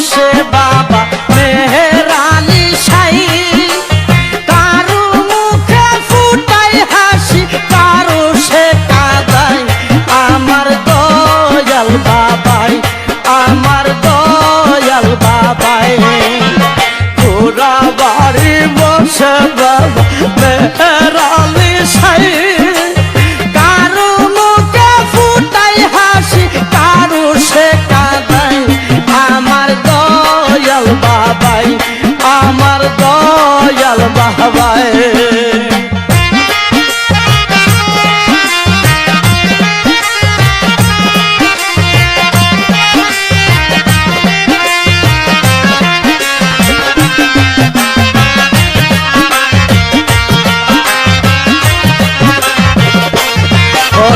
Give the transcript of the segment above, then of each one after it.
বসে বাবা মেহরানি সাই। কারও মুখে ফুটাই হাসি, কারও সে কাদাই আমার দয়াল বাবাই, আমার দয়াল বাবাই। পুরা বাড়ি বসে বাবা, মেহরানি সাই।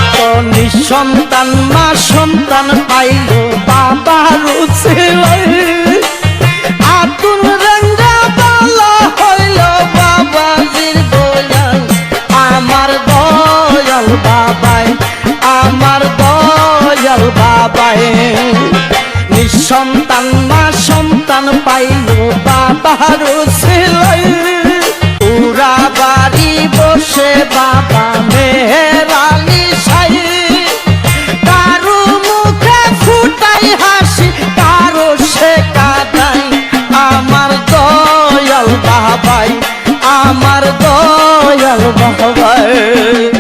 কত নিঃসন্তান, মা সন্তান পাইল, বাবা রুচিল আতুন রঙ্গা বালা হইল, বাবাজির দয়াল। আমার দয়াল বাবাই, আমার দয়াল বাবাই। নিঃসন্তান, মা সন্তান পাইল, বাবা রুচিল পুরা বাড়ি বসে বাবা আমার দয়াল বাবাই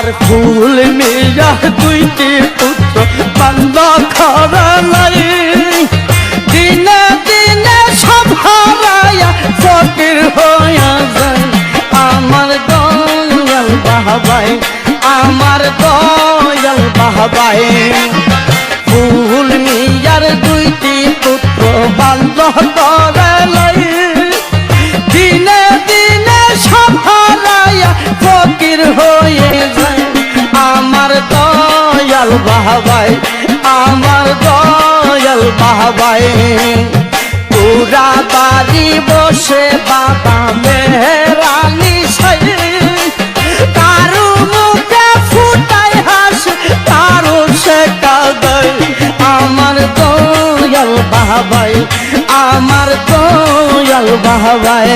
আবার ফুল মিয়া দুইটি পুত্র বান্ধ খরালাই দিনে দিনে সব হারায়া ফকির হইয়া যায়। আমার দয়াল বাবাই আমার দয়াল বাবাই ফুল মিয়ার দুইটি পুত্র বান্ধ করালাই দয়াল বাবাই আমার দয়াল বাবাই পুরা বাড়ি বসে বাবা মেহরানি সাই কারু মুখে ফুটাই হাস, কারু সে কাদাই আমার দয়াল বাবাই আমার দয়াল বাবাই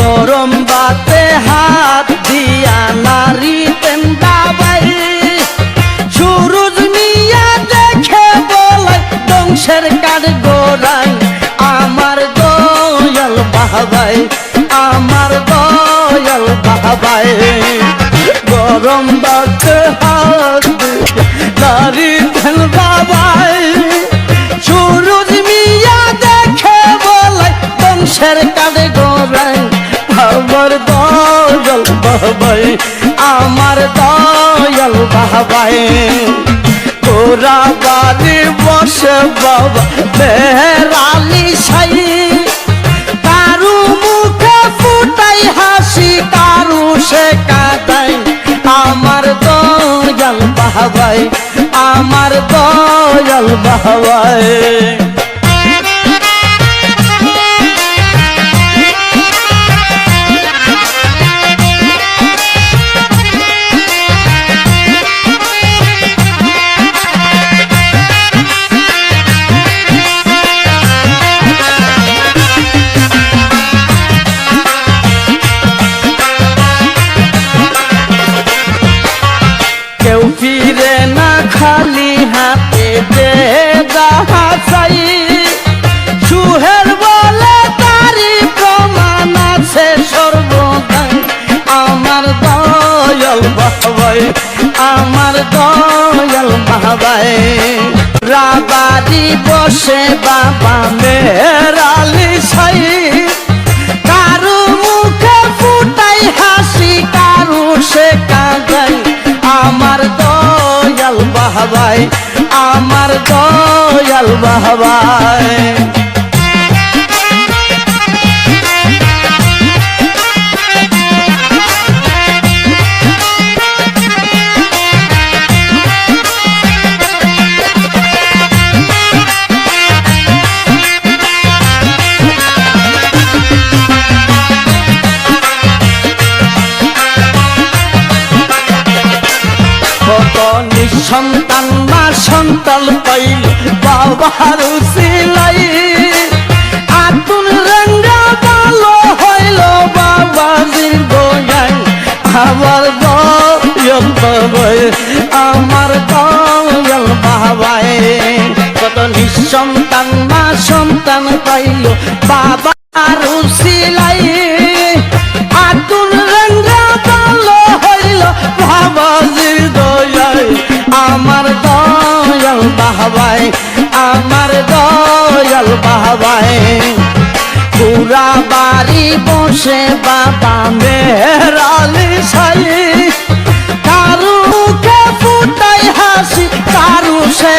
গরম বাতে হাত দিয়া নারী তেন দাবাই সুরুজ মিয়া দেখে বলাই বংশের কাঠ গোড়াই আমার দয়াল বাবাই আমার দয়াল বাবাই গরম বাতে হাত দাবাই সুরুজ মিয়া দেখে বলাই বংশের বাবাই তোরা বাড়ি বসে বাবা মেহরালি সাই। কারু মুখে ফুটাই হাসি, কারু সে কাদাই। আমার দয়াল বাবাই আমার দয়াল বাবাই ফিরে না খালি হাতে দে যাহা চাই, সুহের বলে তারি প্রমাণ আছে সর্বদাই। আমার দয়াল বাবাই আমার দয়াল বাবাই রাবারি বসে বাবা মেহরালি সাই কারু আমার দয়াল বাবাই আমার সন্তান পাইল, বাবার সিলাই আতুন রঙ্গা ভালো হইল, বাবা দীর্ঘয়াই আমার বাবাই, আমার দয়াল বাবাই। কত নিঃসন্তান, মা সন্তান পাইল, বাবার সিলাই বাহবাই আমার দয়াল বাহবাই পুরা বাড়ি বসে বাবা মেহরালি সাই কারু মুখে ফুটাই হাসি, কারু সে